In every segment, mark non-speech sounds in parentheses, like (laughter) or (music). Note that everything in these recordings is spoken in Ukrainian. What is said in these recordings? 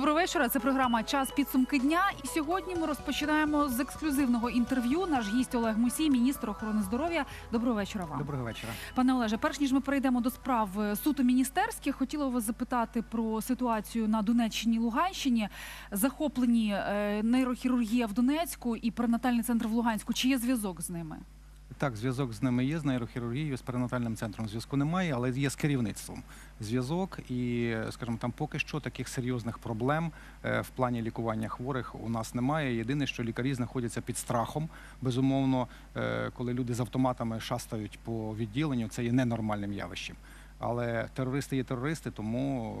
Доброго вечора. Це програма Час підсумки дня. І сьогодні ми розпочинаємо з ексклюзивного інтерв'ю. Наш гість Олег Мусій, міністр охорони здоров'я. Доброго вечора вам. Доброго вечора. Пане Олеже, перш ніж ми перейдемо до справ е, суто міністерських, хотіла вас запитати про ситуацію на Донеччині Луганщині. Захоплені е, нейрохірургія в Донецьку і перинатальний центр в Луганську. Чи є зв'язок з ними? Так, зв'язок з ними є, з нейрохірургією, з перинатальним центром зв'язку немає, але є з керівництвом зв'язок. І, скажімо, там поки що таких серйозних проблем е, в плані лікування хворих у нас немає. Єдине, що лікарі знаходяться під страхом. Безумовно, е, коли люди з автоматами шастають по відділенню, це є ненормальним явищем. Але терористи є терористи, тому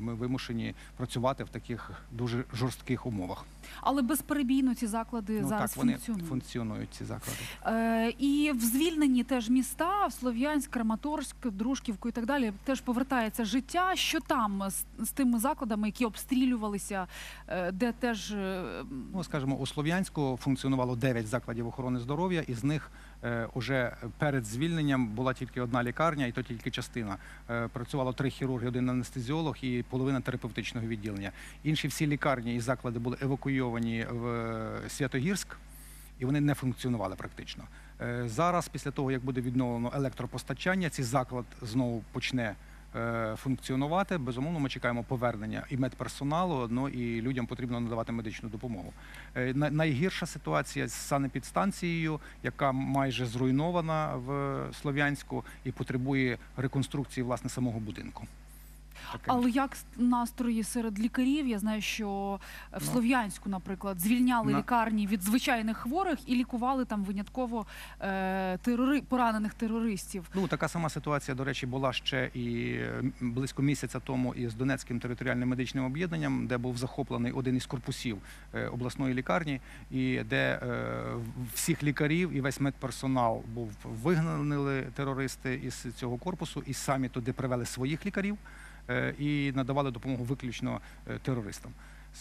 е, ми вимушені працювати в таких дуже жорстких умовах. Але безперебійно ці заклади Ну зараз так, вони функціонують. функціонують ці заклади. Е, і в звільнені теж міста, в Слов'янськ, Краматорськ, Дружківку і так далі, теж повертається життя. Що там з, з тими закладами, які обстрілювалися, е, де теж е, Ну, скажімо, у Слов'янську функціонувало 9 закладів охорони здоров'я, із них уже перед звільненням була тільки одна лікарня, і то тільки частина. Е, працювало три хірурги, один анестезіолог і половина терапевтичного відділення. Інші всі лікарні і заклади були евакуйовані в е, Святогірськ. І вони не функціонували практично. Е, Зараз, після того як буде відновлено електропостачання, цей заклад знову почне е, функціонувати. Безумовно, ми чекаємо повернення і медперсоналу, ну і людям потрібно надавати медичну допомогу. Е, на- Найгірша ситуація з санепідстанцією, яка майже зруйнована в Слов'янську і потребує реконструкції власне самого будинку. Але як настрої серед лікарів? Я знаю, що в Ну. Слов'янську, наприклад, звільняли На- лікарні від звичайних хворих і лікували там винятково е, терори... поранених терористів. Ну така сама ситуація, до речі, була ще і е, близько місяця тому із Донецьким територіальним медичним об'єднанням, де був захоплений один із корпусів е, обласної лікарні, і де е, всіх лікарів і весь медперсонал був вигнали терористи із цього корпусу, і самі туди привели своїх лікарів е, і надавали допомогу виключно е, терористам.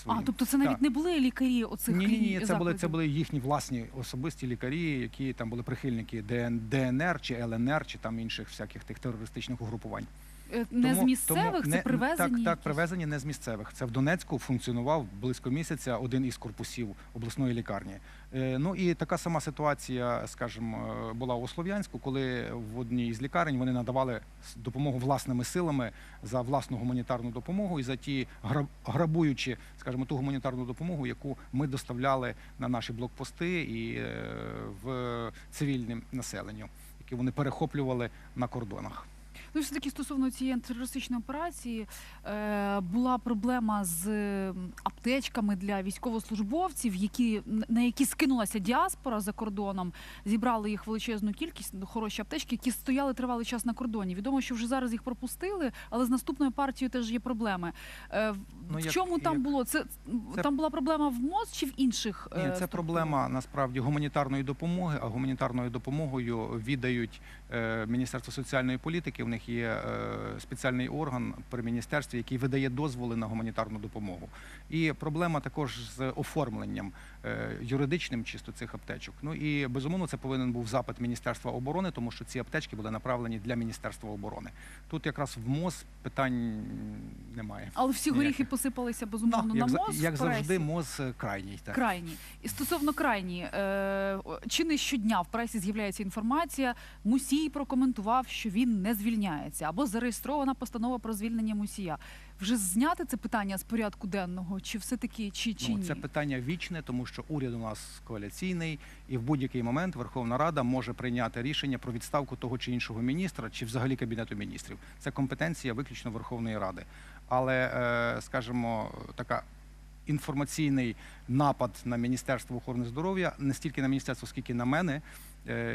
А тобто це навіть Так. не були лікарі оцих Ні, ні, ні, це були це були їхні власні особисті лікарі, які там були прихильники ДН, ДНР чи ЛНР, чи там інших всяких тих терористичних угрупувань. Е, не з місцевих, тому це не- привезені. Так, так, привезені не з місцевих. Це в Донецьку функціонував близько місяця один із корпусів обласної лікарні. Е, Ну і така сама ситуація, скажімо, була у Слов'янську, коли в одній із лікарень вони надавали допомогу власними силами за власну гуманітарну допомогу і за ті гра- грабуючи, скажімо, ту гуманітарну допомогу, яку ми доставляли на наші блокпости і е, в цивільним населенню, які вони перехоплювали на кордонах. Ну, все-таки стосовно цієї антитерористичної операції е, була проблема з аптечками для військовослужбовців, які на які скинулася діаспора за кордоном. Зібрали їх величезну кількість ну, хороші аптечки, які стояли тривалий час на кордоні. Відомо, що вже зараз їх пропустили, але з наступною партією теж є проблеми. Е, Ну, в як- чому там було? Це, Це- там була проблема в МОЗ чи в інших? е, Ні, це структурах? проблема насправді гуманітарної допомоги. А гуманітарною допомогою віддають е, Міністерство соціальної політики. В них є е, спеціальний орган при міністерстві, який видає дозволи на гуманітарну допомогу. І проблема також з оформленням юридичним чисто цих аптечок. Ну і безумовно це повинен був запит Міністерства оборони, тому що ці аптечки були направлені для Міністерства оборони. Тут якраз в МОЗ питань немає. Але всі горіхи посипалися безумовно як, на за- МОЗ. як завжди, МОЗ е, крайній. Так. Крайні. І стосовно крайні, е, чи не щодня в пресі з'являється інформація, Мусій прокоментував, що він не звільняється, або зареєстрована постанова про звільнення Мусія. Вже зняти це питання з порядку денного, чи все-таки, чи, чи Ну, ні? це питання вічне, тому що уряд у нас коаліційний, і в будь-який момент Верховна Рада може прийняти рішення про відставку того чи іншого міністра, чи взагалі кабінету міністрів. Це компетенція виключно Верховної Ради. Але, е, скажімо, така. Інформаційний напад на Міністерство охорони здоров'я не стільки на міністерство, скільки на мене,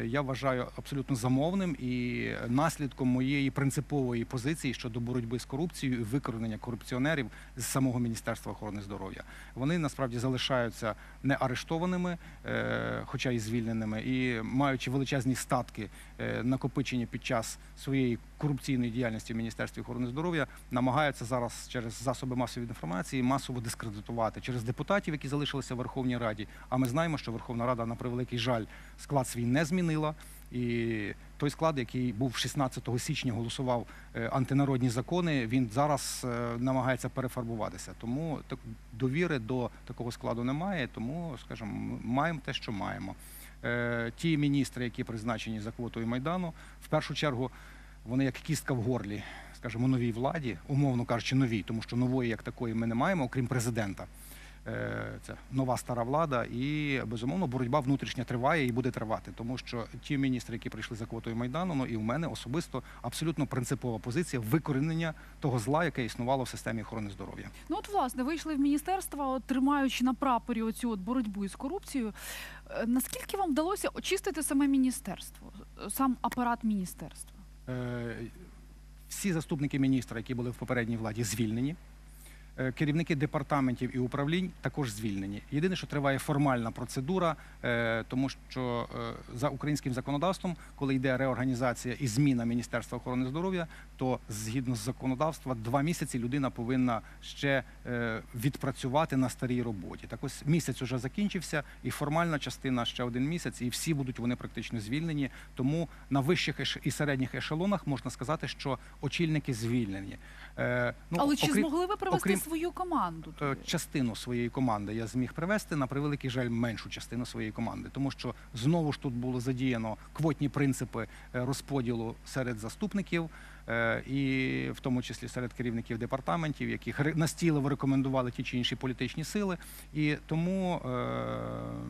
я вважаю абсолютно замовним і наслідком моєї принципової позиції щодо боротьби з корупцією і викоренення корупціонерів з самого Міністерства охорони здоров'я. Вони насправді залишаються не арештованими, е, хоча і звільненими, і маючи величезні статки, е, накопичені під час своєї корупційної діяльності в Міністерстві охорони здоров'я, намагаються зараз через засоби масової інформації масово дискредитувати через депутатів, які залишилися в Верховній Раді. А ми знаємо, що Верховна Рада на превеликий жаль склад свій не змінила. І той склад, який був 16 січня, голосував е, антинародні закони, він зараз е, намагається перефарбуватися. Тому так довіри до такого складу немає. Тому, скажімо, маємо те, що маємо. Е, Ті міністри, які призначені за квотою майдану, в першу чергу вони як кістка в горлі, скажімо, новій владі, умовно кажучи, новій, тому що нової як такої ми не маємо, окрім президента. Е, Це нова стара влада, і безумовно боротьба внутрішня триває і буде тривати, тому що ті міністри, які прийшли за квотою майдану, ну і в мене особисто абсолютно принципова позиція викорінення того зла, яке існувало в системі охорони здоров'я. Ну от власне вийшли в міністерство, от, тримаючи на прапорі оцю от боротьбу із корупцією. Е, Наскільки вам вдалося очистити саме міністерство, сам апарат міністерства? Е, Всі заступники міністра, які були в попередній владі, звільнені. Е, Керівники департаментів і управлінь також звільнені. Єдине, що триває формальна процедура, е, тому що е, за українським законодавством, коли йде реорганізація і зміна Міністерства охорони здоров'я, то згідно з законодавства, два місяці людина повинна ще відпрацювати на старій роботі. Так ось місяць уже закінчився, і формальна частина ще один місяць, і всі будуть вони практично звільнені. Тому на вищих і середніх ешелонах можна сказати, що очільники звільнені. Ну, Але чи змогли ви привести окрім- свою команду? Е, туди? частину своєї команди я зміг привести на превеликий жаль меншу частину своєї команди, тому що знову ж тут було задіяно квотні принципи е, розподілу серед заступників. е, І в тому числі серед керівників департаментів, яких настійливо рекомендували ті чи інші політичні сили, і тому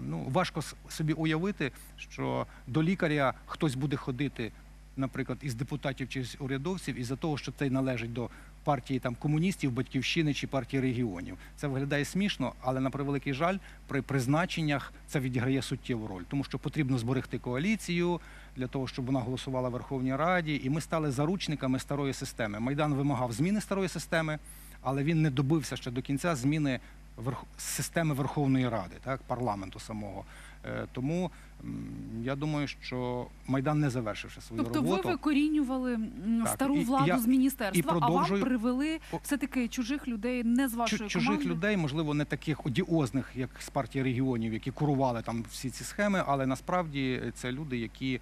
ну важко собі уявити, що до лікаря хтось буде ходити, наприклад, із депутатів чи з урядовців, із-за того, що цей належить до партії там комуністів, батьківщини чи партії регіонів. Це виглядає смішно, але на превеликий жаль, при призначеннях це відіграє суттєву роль, тому що потрібно зберегти коаліцію для того, щоб вона голосувала в Верховній Раді, і ми стали заручниками старої системи. Майдан вимагав зміни старої системи, але він не добився ще до кінця зміни системи Верховної Ради, так парламенту самого. Е, Тому я думаю, що майдан не завершивши свою Тобто роботу. ви викорінювали Так, стару і- владу я- з міністерства, і а вам привели все-таки чужих людей не з вашої чужих команди? людей, можливо, не таких одіозних, як з партії регіонів, які курували там всі ці схеми, але насправді це люди, які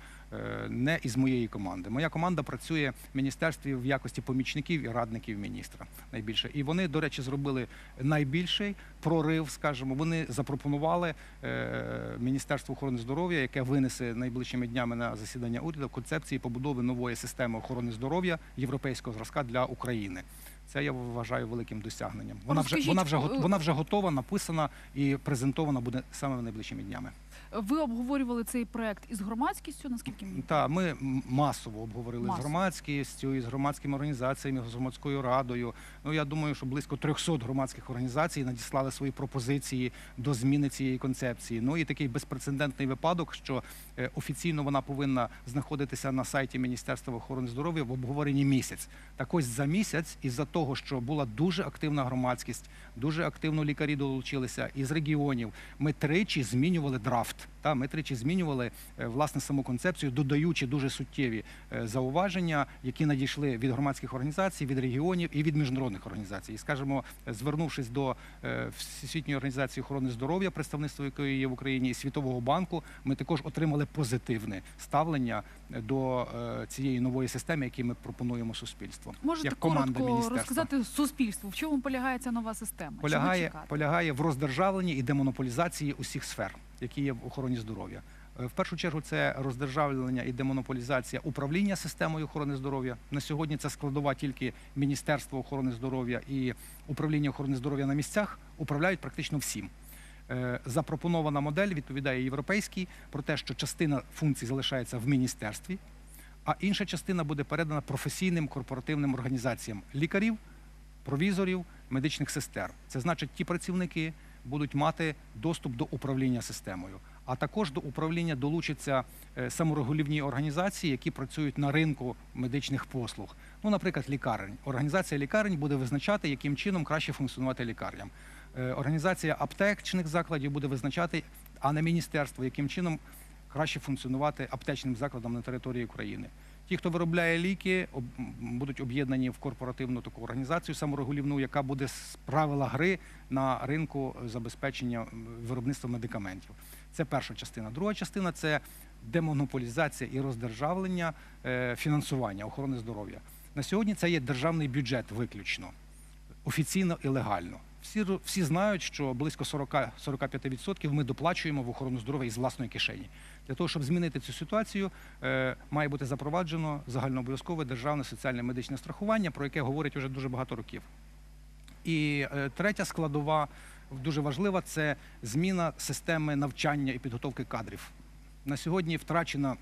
не із моєї команди. Моя команда працює в міністерстві в якості помічників і радників міністра найбільше. І вони, до речі, зробили найбільший прорив, скажімо. Вони запропонували е, Міністерству охорони здоров'я, яке винесе найближчими днями на засідання уряду концепції побудови нової системи охорони здоров'я європейського зразка для України. Це я вважаю великим досягненням. Вона вже вона вже е, вона вже готова, написана і презентована буде саме найближчими днями. Ви обговорювали цей проект із громадськістю, наскільки мені Та ми масово обговорили Масово. з громадськістю, і з громадськими організаціями, з громадською радою. Ну я думаю, що близько 300 громадських організацій надіслали свої пропозиції до зміни цієї концепції. Ну і такий безпрецедентний випадок, що е, офіційно вона повинна знаходитися на сайті Міністерства охорони здоров'я в обговоренні місяць. Так ось за місяць, із-за того, що була дуже активна громадськість, дуже активно лікарі долучилися із регіонів. Ми тричі змінювали драфт. Та ми тричі змінювали е, власне саму концепцію, додаючи дуже суттєві е, зауваження, які надійшли від громадських організацій, від регіонів і від міжнародних організацій. І скажімо, звернувшись до е, Всесвітньої організації охорони здоров'я, представництво якої є в Україні, і Світового банку, ми також отримали позитивне ставлення до цієї нової системи, яку ми пропонуємо суспільству. можете як команда коротко міністерства. розказати суспільству, в чому полягає ця нова система? Полягає, полягає в роздержавленні і демонополізації усіх сфер, які є в охороні здоров'я. Е, В першу чергу це роздержавлення і демонополізація управління системою охорони здоров'я. На сьогодні це складова тільки Міністерство охорони здоров'я і управління охорони здоров'я на місцях управляють практично всім. Е, Запропонована модель відповідає європейській про те, що частина функцій залишається в міністерстві, а інша частина буде передана професійним корпоративним організаціям лікарів, провізорів, медичних сестер. Це значить, ті працівники будуть мати доступ до управління системою. А також до управління долучаться е, саморегулівні організації, які працюють на ринку медичних послуг. Ну, наприклад, лікарень. Організація лікарень буде визначати, яким чином краще функціонувати лікарням. Е, Організація аптечних закладів буде визначати, а не міністерство, яким чином краще функціонувати аптечним закладам на території України. Ті, хто виробляє ліки, об- будуть об'єднані в корпоративну таку організацію саморегулівну, яка буде з правила гри на ринку забезпечення виробництва медикаментів. Це перша частина. Друга частина це демонополізація і роздержавлення е, фінансування охорони здоров'я. На сьогодні це є державний бюджет виключно, офіційно і легально. Всі, всі знають, що близько 40-45% ми доплачуємо в охорону здоров'я із власної кишені. Для того, щоб змінити цю ситуацію, е, має бути запроваджено загальнообов'язкове державне соціальне медичне страхування, про яке говорять вже дуже багато років. І е, третя складова дуже важлива це зміна системи навчання і підготовки кадрів. На сьогодні втрачена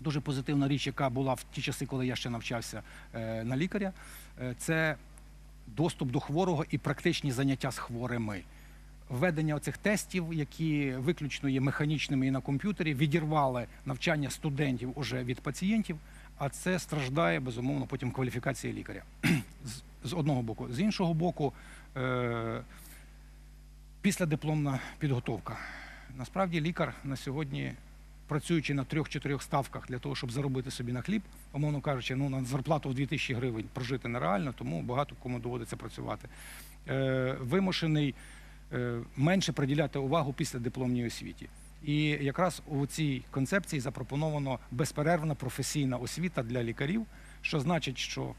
дуже позитивна річ, яка була в ті часи, коли я ще навчався е, на лікаря. Це доступ до хворого і практичні заняття з хворими. Введення оцих тестів, які виключно є механічними і на комп'ютері, відірвали навчання студентів уже від пацієнтів, а це страждає безумовно потім кваліфікація лікаря. (clears throat) з, одного боку. З іншого боку, е, післядипломна підготовка. Насправді лікар на сьогодні, працюючи на трьох-чотирьох ставках для того, щоб заробити собі на хліб, умовно кажучи, ну на зарплату в 2000 гривень прожити нереально, тому багато кому доводиться працювати. Е, вимушений е, менше приділяти увагу після дипломній освіті. І якраз у цій концепції запропоновано безперервна професійна освіта для лікарів, що значить, що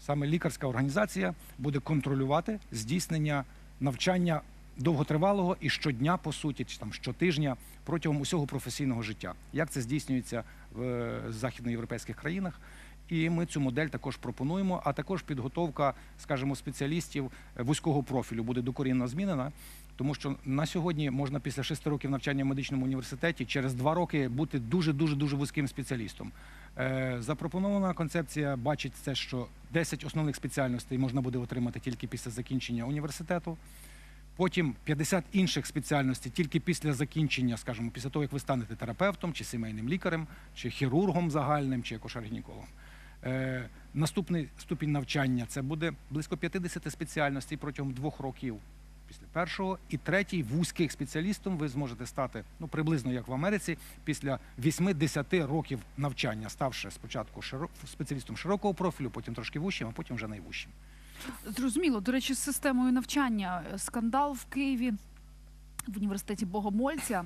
саме лікарська організація буде контролювати здійснення навчання довготривалого і щодня, по суті, чи там щотижня протягом усього професійного життя. Як це здійснюється в е, західноєвропейських країнах? І ми цю модель також пропонуємо. А також підготовка, скажімо, спеціалістів е, вузького профілю буде докорінно змінена. Тому що на сьогодні можна після шести років навчання в медичному університеті через два роки бути дуже дуже дуже вузьким спеціалістом. Е, Запропонована концепція бачить це, що 10 основних спеціальностей можна буде отримати тільки після закінчення університету. Потім 50 інших спеціальностей тільки після закінчення, скажімо, після того, як ви станете терапевтом, чи сімейним лікарем, чи хірургом загальним, чи акушер-гінекологом. Е, наступний ступінь навчання це буде близько 50 спеціальностей протягом двох років після першого. І третій вузьких спеціалістом ви зможете стати ну приблизно як в Америці, після 8-10 років навчання, ставши спочатку широ- спеціалістом широкого профілю, потім трошки вущим, а потім вже найвущим. Зрозуміло. До речі, з системою навчання скандал в Києві в університеті Богомольця.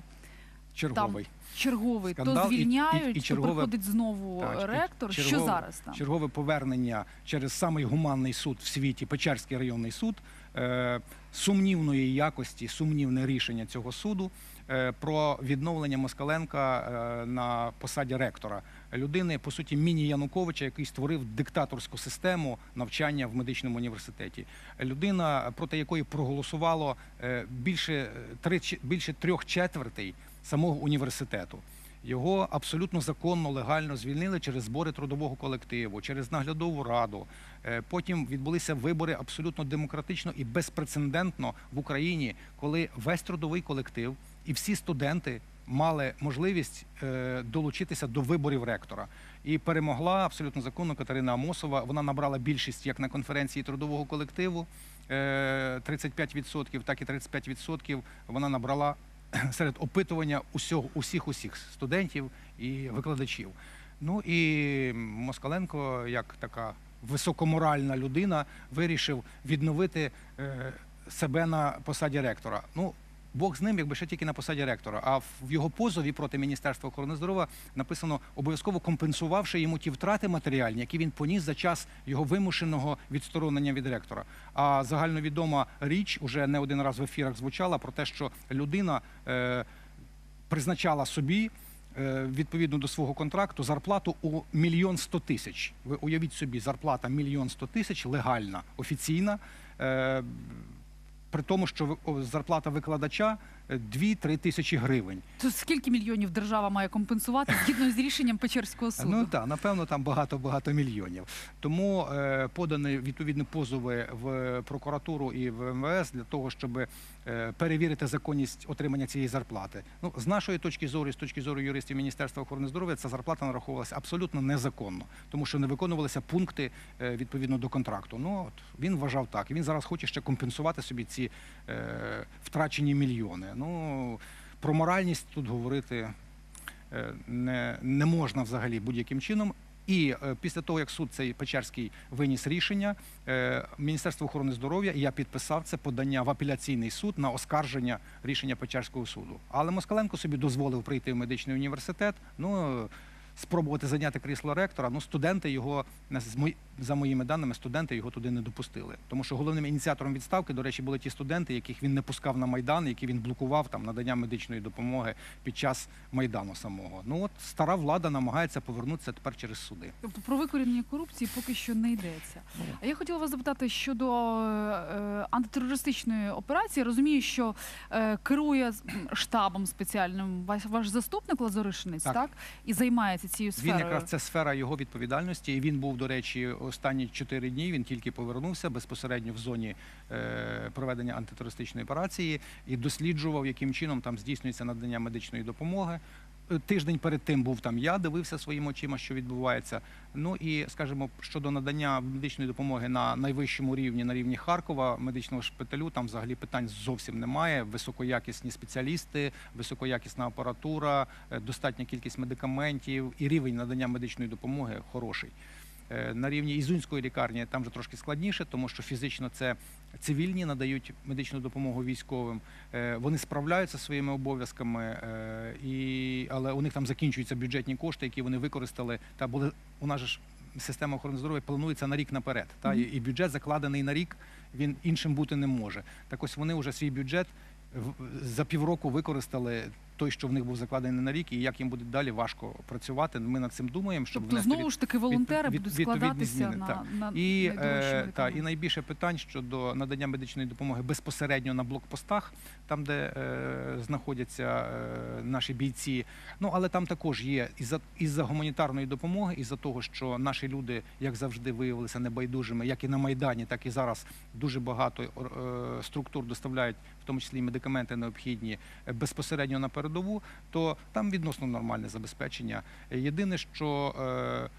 Черговий. Черговий Скандал то і- і- звільняють, і то приходить знову Так, і ректор. Що чергове- зараз там? Чергове повернення через самий гуманний суд в світі, Печерський районний суд, е, сумнівної якості, сумнівне рішення цього суду про відновлення Москаленка е, на посаді ректора людини, по суті, міні Януковича, який створив диктаторську систему навчання в медичному університеті. Людина, проти якої проголосувало е, більше е, більше трьох четвертей самого університету. Його абсолютно законно, легально звільнили через збори трудового колективу, через наглядову раду. Е, Потім відбулися вибори абсолютно демократично і безпрецедентно в Україні, коли весь трудовий колектив і всі студенти мали можливість е, долучитися до виборів ректора. І перемогла абсолютно законно Катерина Амосова. Вона набрала більшість як на конференції трудового колективу е, 35%, так і 35% вона набрала (clears throat) серед опитування усіх усіх студентів і викладачів. Ну і Москаленко, як така високоморальна людина, вирішив відновити е, себе на посаді ректора. Ну, Бог з ним, якби ще тільки на посаді ректора. А в його позові проти Міністерства охорони здоров'я написано обов'язково компенсувавши йому ті втрати матеріальні, які він поніс за час його вимушеного відсторонення від ректора. А загальновідома річ уже не один раз в ефірах звучала про те, що людина е, призначала собі. е, Відповідно до свого контракту зарплату у мільйон сто тисяч. Ви уявіть собі, зарплата мільйон сто тисяч легальна, офіційна. При тому, що зарплата викладача 2-3 тисячі гривень. То скільки мільйонів держава має компенсувати згідно з рішенням Печерського суду? Ну так, напевно, там багато-багато мільйонів. Тому е, подані відповідні позови в прокуратуру і в МВС для того, щоб е, перевірити законність отримання цієї зарплати. Ну, з нашої точки зору, з точки зору юристів Міністерства охорони здоров'я, ця зарплата нараховувалася абсолютно незаконно, тому що не виконувалися пункти е, відповідно до контракту. Ну от він вважав так. Він зараз хоче ще компенсувати собі ці е, втрачені мільйони. Ну про моральність тут говорити е, не, не можна взагалі будь-яким чином. І е, після того, як суд цей Печерський виніс рішення, е, Міністерство охорони здоров'я і я підписав це подання в апеляційний суд на оскарження рішення Печерського суду. Але Москаленко собі дозволив прийти в медичний університет. Ну спробувати зайняти крісло ректора. Ну, студенти його за моїми даними, студенти його туди не допустили. Тому що головним ініціатором відставки, до речі, були ті студенти, яких він не пускав на майдан, які він блокував там надання медичної допомоги під час майдану самого. Ну от стара влада намагається повернутися тепер через суди. Тобто про викорінення корупції поки що не йдеться. А я хотіла вас запитати щодо е, антитерористичної операції. Розумію, що е, керує штабом спеціальним ваш, ваш заступник Лазаришинець, так. Так. І займається цією Він якраз це сфера його відповідальності. І він був, до речі, останні чотири дні. Він тільки повернувся безпосередньо в зоні е, проведення антитерористичної операції і досліджував, яким чином там здійснюється надання медичної допомоги. Е, Тиждень перед тим був там я, дивився своїми очима, що відбувається. Ну і скажімо, щодо надання медичної допомоги на найвищому рівні, на рівні Харкова, медичного шпиталю, там взагалі питань зовсім немає. Високоякісні спеціалісти, високоякісна апаратура, е, достатня кількість медикаментів і рівень надання медичної допомоги хороший. Е, На рівні Ізюнської лікарні там вже трошки складніше, тому що фізично це цивільні надають медичну допомогу військовим. Е, Вони справляються своїми обов'язками, е, і, але у них там закінчуються бюджетні кошти, які вони використали. Та були у нас же ж система охорони здоров'я планується на рік наперед. Та і бюджет закладений на рік, він іншим бути не може. Так ось вони вже свій бюджет за півроку використали той, що в них був закладений на рік, і як їм буде далі важко працювати. Ми над цим думаємо, щоб Тобто знову ж таки волонтери від- будуть відповідні складатися зміни, на, на і, е, та, і найбільше питань щодо надання медичної допомоги безпосередньо на блокпостах, там, де е, знаходяться е, наші бійці. Ну але там також є із-за із-за гуманітарної допомоги, із-за того, що наші люди, як завжди, виявилися небайдужими, як і на майдані, так і зараз дуже багато е, структур доставляють, в тому числі і медикаменти необхідні е, безпосередньо на передову, то там відносно нормальне забезпечення. Єдине, що е,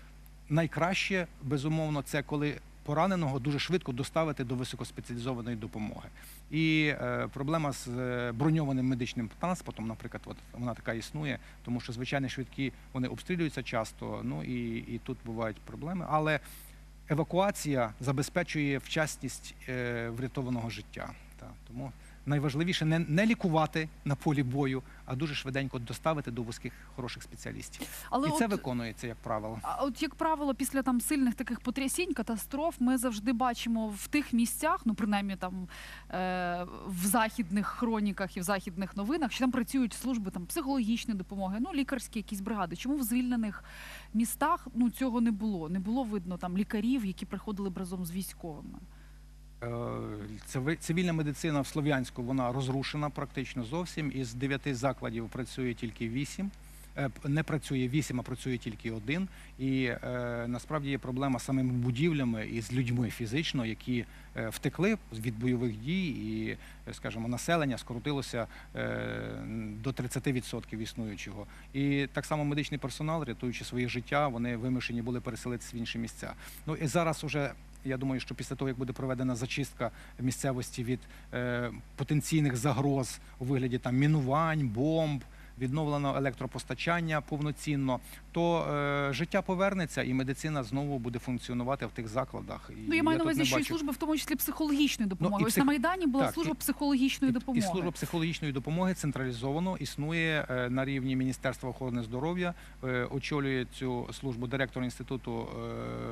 найкраще, безумовно, це коли пораненого дуже швидко доставити до високоспеціалізованої допомоги. І е, проблема з е, броньованим медичним транспортом, наприклад, от вона така існує, тому що звичайні швидкі вони обстрілюються часто. Ну і, і тут бувають проблеми. Але евакуація забезпечує вчасність е, врятованого життя. Та, тому найважливіше не, не лікувати на полі бою, а дуже швиденько доставити до вузьких хороших спеціалістів. Але і от, це виконується як правило. а от як правило, після там сильних таких потрясінь, катастроф, ми завжди бачимо в тих місцях, ну принаймні там е, в західних хроніках і в західних новинах, що там працюють служби там психологічної допомоги, ну лікарські якісь бригади. Чому в звільнених містах ну цього не було? Не було видно там лікарів, які приходили б разом з військовими. Е, цивільна медицина в Слов'янську вона розрушена практично зовсім. Із дев'яти закладів працює тільки вісім. Е, Не працює вісім, а працює тільки один. І е, насправді є проблема з самими будівлями і з людьми фізично, які втекли від бойових дій, і, скажімо, населення скоротилося до 30% існуючого. І так само медичний персонал, рятуючи своє життя, вони вимушені були переселитися в інші місця. Ну і зараз уже я думаю, що після того, як буде проведена зачистка місцевості від е, потенційних загроз у вигляді там мінувань, бомб, відновлено електропостачання повноцінно, то е, життя повернеться і медицина знову буде функціонувати в тих закладах. І Ну я маю на увазі, що і служба, в тому числі психологічної допомоги. і Ось псих- на майдані була Так, служба і- психологічної І, допомоги. і служба психологічної допомоги централізовано існує е, на рівні Міністерства охорони здоров'я. Е, Очолює цю службу директор інституту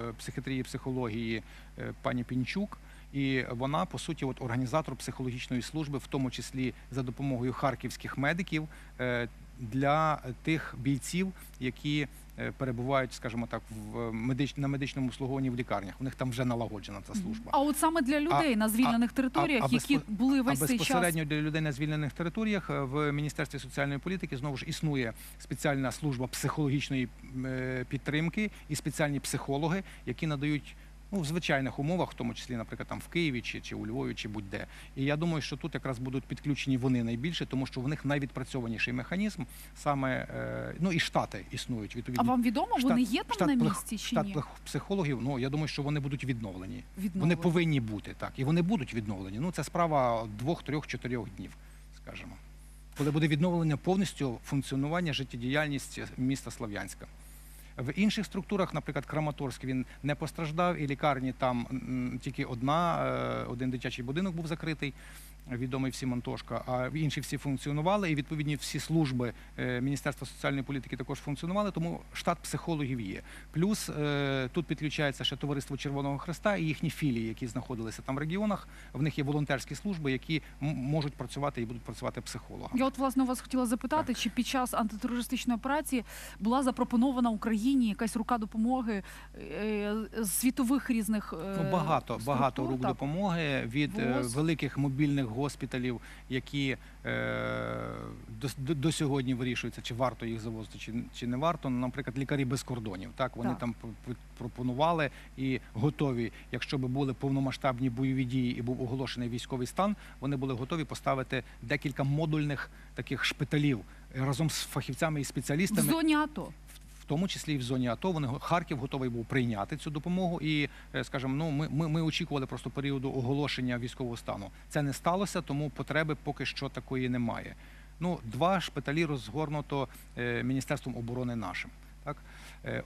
е, психіатрії і психології е, пані Пінчук. І вона по суті, от організатор психологічної служби, в тому числі за допомогою харківських медиків е, для тих бійців, які е, перебувають, скажімо так, в медич... на медичному обслуговуванні в лікарнях. У них там вже налагоджена ця служба. А от саме для людей на звільнених територіях, а які безпо- були А весь цей час. безпосередньо для людей на звільнених територіях е, в Міністерстві соціальної політики знову ж існує спеціальна служба психологічної е, підтримки і спеціальні психологи, які надають. Ну, в звичайних умовах, в тому числі, наприклад, там в Києві чи, чи у Львові, чи будь-де. І я думаю, що тут якраз будуть підключені вони найбільше, тому що в них найвідпрацьованіший механізм, саме е, ну і штати існують Відповідно, А вам відомо, штат- вони є там штат на місці чи штат ні? псих- психологів. Ну я думаю, що вони будуть відновлені. Вони повинні бути так, і вони будуть відновлені. Ну це справа двох, трьох, чотирьох днів, скажімо, коли буде відновлення повністю функціонування, життєдіяльність міста Слов'янська. В інших структурах, наприклад, Краматорськ, він не постраждав, і лікарні там тільки одна, е, один дитячий будинок був закритий, відомий всім Антошка, а інші всі функціонували, і відповідні всі служби е, Міністерства соціальної політики також функціонували, тому штат психологів є. Плюс е, тут підключається ще товариство Червоного Хреста і їхні філії, які знаходилися там в регіонах. В них є волонтерські служби, які можуть працювати і будуть працювати психологами. Я от власне у вас хотіла запитати, чи під час антитерористичної операції була запропонована Україні якась рука допомоги е, з світових різних Ну, багато, структур, багато рук так? допомоги від ВОЗ. великих мобільних госпіталів, які е, до, до, сьогодні вирішується, чи варто їх завозити, чи, чи не варто. Ну, Наприклад, лікарі без кордонів. Так вони Так. там пропонували і готові, якщо би були повномасштабні бойові дії і був оголошений військовий стан, вони були готові поставити декілька модульних таких шпиталів е, разом з фахівцями і в спеціалістами зоні АТО. Тому числі і в зоні АТО. Вони Харків готовий був прийняти цю допомогу. І е, скажімо, ну ми, ми, ми очікували просто періоду оголошення військового стану. Це не сталося, тому потреби поки що такої немає. Ну, два шпиталі розгорнуто е, Міністерством оборони нашим. Так,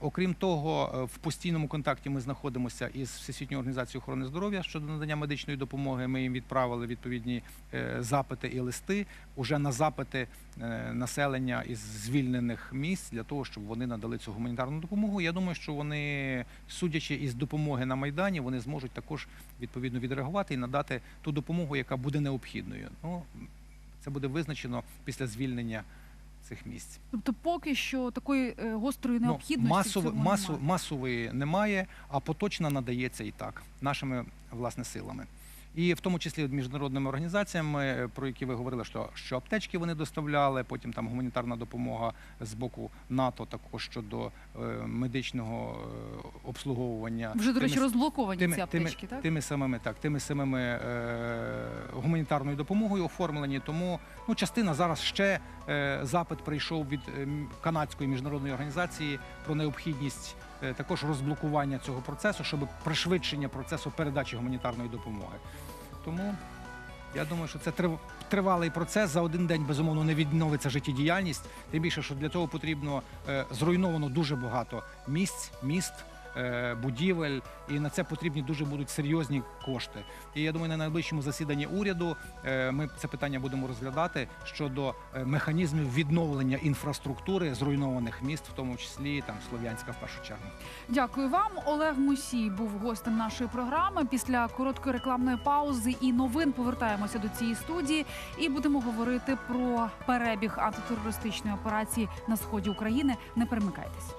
окрім того, е, в постійному контакті ми знаходимося із Всесвітньою організацією охорони здоров'я щодо надання медичної допомоги. Ми їм відправили відповідні е, запити і листи уже на запити е, населення із звільнених місць для того, щоб вони надали цю гуманітарну допомогу. Я думаю, що вони, судячи із допомоги на майдані, вони зможуть також відповідно відреагувати і надати ту допомогу, яка буде необхідною. Ну це буде визначено після звільнення цих місць. Тобто, поки що такої е, гострої необхідності Ну, в цьому масу, немає. масової немає, а поточна надається і так нашими власне силами. І в тому числі міжнародними організаціями, про які ви говорили, що, що аптечки вони доставляли, потім там гуманітарна допомога з боку НАТО, також щодо е, медичного е, обслуговування. Вже, до речі, Тими- розблоковані тими, ці тими, аптечки, так? тими самими так, тими самими е, гуманітарною допомогою оформлені. Тому ну частина зараз ще е, запит прийшов від канадської міжнародної організації про необхідність також розблокування цього процесу, щоб пришвидшення процесу передачі гуманітарної допомоги. Тому я думаю, що це тривалий процес. За один день безумовно не відновиться життєдіяльність. Тим більше, що для цього потрібно е, зруйновано дуже багато місць, міст. Е, Будівель, і на це потрібні дуже будуть серйозні кошти. І я думаю, на найближчому засіданні уряду е, ми це питання будемо розглядати щодо е, механізмів відновлення інфраструктури зруйнованих міст, в тому числі там Слов'янська в першу чергу. Дякую вам. Олег Мусій був гостем нашої програми. Після короткої рекламної паузи і новин повертаємося до цієї студії і будемо говорити про перебіг антитерористичної операції на сході України. Не перемикайтесь.